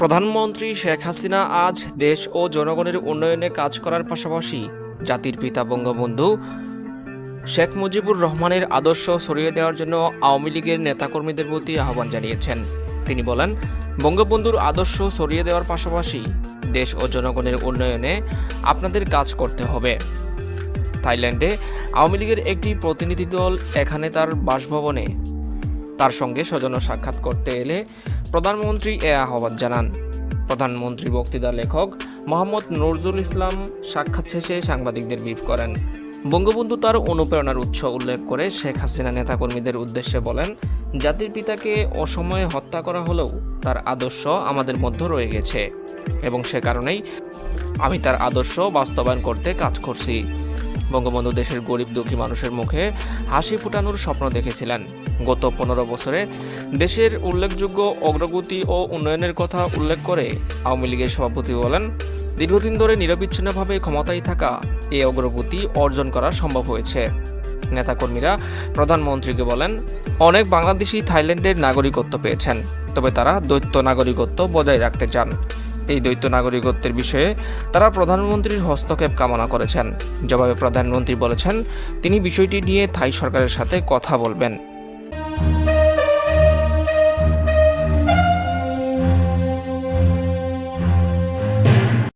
প্রধানমন্ত্রী শেখ হাসিনা আজ দেশ ও জনগণের উন্নয়নে কাজ করার পাশাপাশি জাতির পিতা বঙ্গবন্ধু, শেখ মুজিবুর রহমানের আদর্শ সরিয়ে দেওয়ার জন্য আওয়ামী লীগের নেতাকর্মীদের প্রতি আহ্বান জানিয়েছেন। তিনি বলেন, বঙ্গবন্ধুর আদর্শ সরিয়ে দেওয়ার পাশাপাশি দেশ ও জনগণের উন্নয়নে আপনাদের কাজ করতে হবে। থাইল্যান্ডে আওয়ামী লীগের একটি প্রতিনিধি দল এখানে তার বাসভবনে, তার সঙ্গে স্বজন সাক্ষাৎ করতে এলে প্রধানমন্ত্রী এ আহ্বান জানান। প্রধানমন্ত্রী বক্তৃতা লেখক মোহাম্মদ নজরুল ইসলাম সাক্ষাৎ শেষে সাংবাদিকদের ব্রিফ করেন। বঙ্গবন্ধু তার অনুপ্রেরণার উৎস উল্লেখ করে শেখ হাসিনা নেতাকর্মীদের উদ্দেশ্যে বলেন, জাতির পিতাকে অসময়ে হত্যা করা হলেও তার আদর্শ আমাদের মধ্যে রয়ে গেছে এবং সে কারণেই আমি তার আদর্শ বাস্তবায়ন করতে কাজ করছি। বঙ্গবন্ধু দেশের গরিব দুঃখী মানুষের মুখে হাসি ফুটানোর স্বপ্ন দেখেছিলেন। গত পনেরো বছরে দেশের উল্লেখযোগ্য অগ্রগতি ও উন্নয়নের কথা উল্লেখ করে আওয়ামী লীগের সভাপতি বলেন, দীর্ঘদিন ধরে নিরবিচ্ছিন্নভাবে ক্ষমতায় থাকা এই অগ্রগতি অর্জন করা সম্ভব হয়েছে। নেতাকর্মীরা প্রধানমন্ত্রীকে বলেন, অনেক বাংলাদেশি থাইল্যান্ডের নাগরিকত্ব পেয়েছেন, তবে তারা দ্বৈত নাগরিকত্ব বজায় রাখতে চান। এই দ্বৈত নাগরিকত্বের বিষয়ে তারা প্রধানমন্ত্রীর হস্তক্ষেপ কামনা করেছেন। জবাবে প্রধানমন্ত্রী বলেছেন, তিনি বিষয়টি নিয়ে থাই সরকারের সাথে কথা বলবেন।